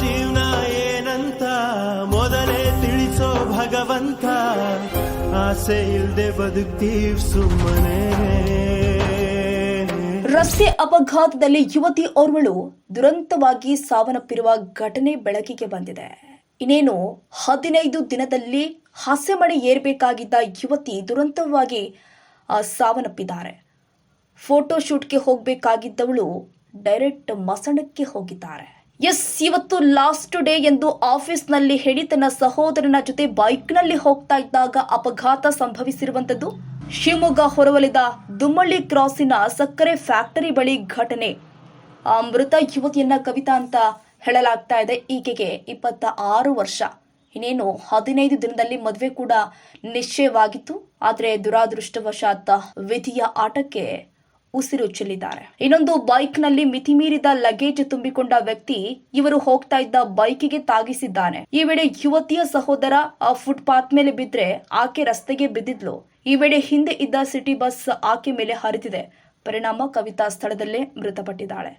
ಜೀವನ ಏನಂತ ಮೊದಲೇ ತಿಳಿಸೋ ಭಗವಂತ. ಆಸೆ ಇಲ್ದೆ ಬದುಕ್ತೀವ್ ಸುಮ್ಮನೆ. ರಸ್ತೆ ಅಪಘಾತದಲ್ಲಿ ಯುವತಿ ಓರ್ವಳು ದುರಂತವಾಗಿ ಸಾವನ್ನಪ್ಪಿರುವ ಘಟನೆ ಬೆಳಕಿಗೆ ಬಂದಿದೆ. ಇನ್ನೇನು, ಹದಿನೈದು ದಿನದಲ್ಲಿ ಹಸೆಮಣೆ ಏರ್ಬೇಕಾಗಿದ್ದ ಯುವತಿ ದುರಂತವಾಗಿ ಸಾವನ್ನಪ್ಪಿದ್ದಾರೆ. ಫೋಟೋ ಶೂಟ್ಗೆ ಹೋಗಬೇಕಾಗಿದ್ದವಳು ಡೈರೆಕ್ಟ್ ಮಸಣಕ್ಕೆ ಹೋಗಿದ್ದಾರೆ. ಎಸ್, ಇವತ್ತು ಲಾಸ್ಟ್ ಡೇ ಎಂದು ಆಫೀಸ್ನಲ್ಲಿ ಹೇಳಿ ತನ್ನ ಸಹೋದರನ ಜೊತೆ ಬೈಕ್ನಲ್ಲಿ ಹೋಗ್ತಾ ಇದ್ದಾಗ ಅಪಘಾತ ಸಂಭವಿಸಿರುವಂತದ್ದು ಶಿವಮೊಗ್ಗ ಹೊರವಲಿದ ದುಮ್ಮಳ್ಳಿ ಕ್ರಾಸಿನ ಸಕ್ಕರೆ ಫ್ಯಾಕ್ಟರಿ ಬಳಿ ಘಟನೆ. ಆ ಮೃತ ಯುವತಿಯನ್ನ ಕವಿತಾ ಅಂತ ಹೇಳಲಾಗ್ತಾ ಇದೆ. ಈಕೆಗೆ ಇಪ್ಪತ್ತ ಆರು ವರ್ಷ. ಇನ್ನೇನು ಹದಿನೈದು ದಿನದಲ್ಲಿ ಮದುವೆ ಕೂಡ ನಿಶ್ಚಯವಾಗಿತ್ತು. ಆದರೆ ದುರಾದೃಷ್ಟವಶಾತ್ ವಿಧಿಯ ಆಟಕ್ಕೆ ಉಸಿರುಚಲ್ಲಿದ್ದಾರೆ ಇನ್ನೊಂದು ಬೈಕ್ನಲ್ಲಿ ಮಿತಿಮೀರಿದ ಲಗೇಜ್ ತುಂಬಿಕೊಂಡ ವ್ಯಕ್ತಿ ಇವರು ಹೋಗ್ತಾ ಇದ್ದ ಬೈಕಿಗೆ ತಾಗಿಸಿದ್ದಾನೆ. ಈ ವೇಳೆ ಯುವತಿಯ ಸಹೋದರ ಫುಟ್ಪಾತ್ ಮೇಲೆ ಬಿದ್ರೆ ಆಕೆ ರಸ್ತೆಗೆ ಬಿದ್ದಿದ್ಲು. ಈ ವೇಳೆ ಹಿಂದೆ ಇದ್ದ ಸಿಟಿ ಬಸ್ ಆಕೆ ಮೇಲೆ ಹರಿದಿದೆ ಪರಿಣಾಮ ಕವಿತಾ ಸ್ಥಳದಲ್ಲೇ ಮೃತಪಟ್ಟಿದ್ದಾಳೆ.